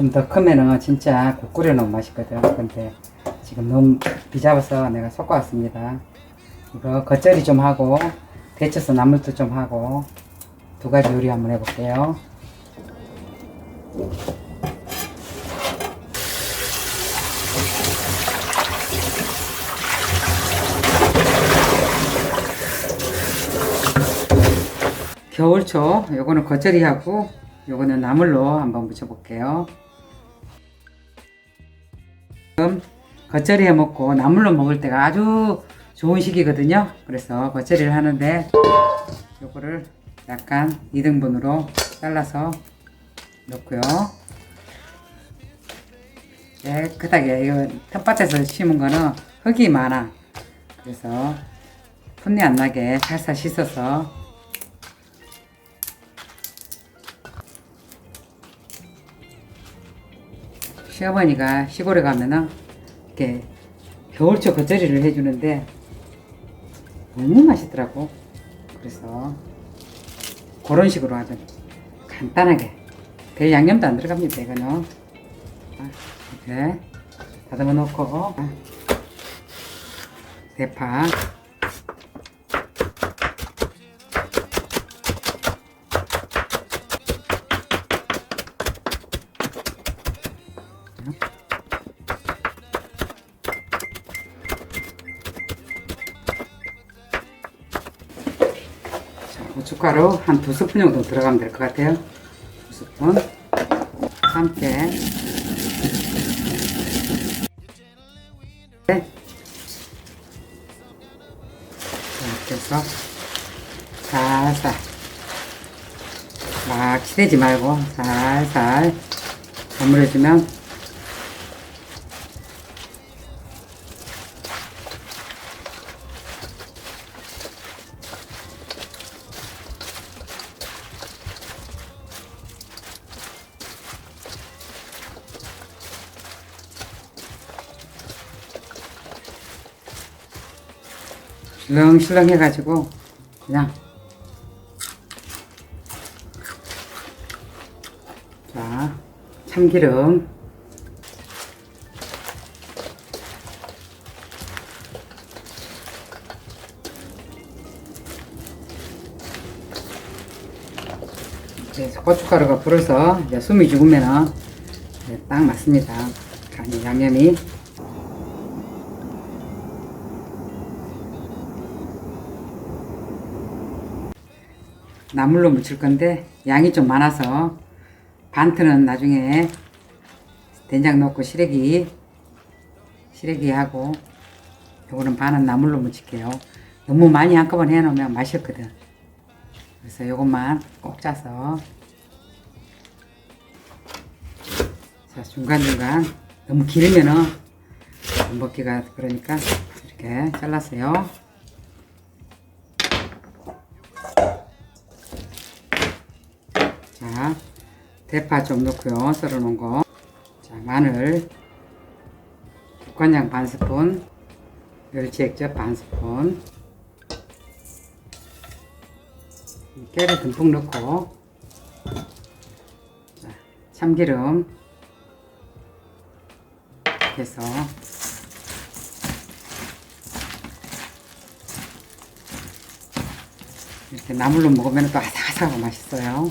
좀 더 크면은 진짜 국 끓여 놓으면 맛있거든. 근데 지금 너무 비잡아서 내가 섞어왔습니다. 이거 겉절이 좀 하고 데쳐서 나물도 좀 하고 두 가지 요리 한번 해볼게요. 겨울초 요거는 겉절이하고 요거는 나물로 한번 무쳐볼게요. 지금 겉절이 해 먹고 나물로 먹을 때가 아주 좋은 시기거든요. 그래서 겉절이를 하는데 요거를 약간 2등분으로 잘라서 넣고요. 깨끗하게 이거 텃밭에서 심은 거는 흙이 많아. 그래서 풋내 안 나게 살살 씻어서 시어머니가 시골에 가면은 이렇게 겨울초 겉절이를 해주는데 너무 맛있더라고. 그래서 그런 식으로 하던 간단하게 별 양념도 안 들어갑니다. 이거는 아, 이렇게 다듬어 놓고 아, 대파 고춧가루 한 두 스푼 정도 들어가면 될 것 같아요. 두 스푼. 함께. 네. 자, 이렇게 해서 살살. 막 치대지 말고 살살 버무려주면 실렁실렁 해가지고 그냥. 자 참기름. 이제 고춧가루가 불어서 이제 숨이 죽으면은 이제 딱 맞습니다. 양념이 나물로 무칠 건데 양이 좀 많아서 반트는 나중에 된장 넣고 시래기 시래기 하고 요거는 반은 나물로 무칠게요. 너무 많이 한꺼번에 해놓으면 맛이 없거든. 그래서 요것만 꼭 짜서 자 중간중간 너무 길으면은 먹기가 그러니까 이렇게 잘랐어요 대파 좀 넣고요. 썰어 놓은 거. 자, 마늘. 국간장 반 스푼. 멸치 액젓 반 스푼. 깨를 듬뿍 넣고. 자, 참기름. 이렇게 해서. 이렇게 나물로 먹으면 또 아삭아삭하고 맛있어요.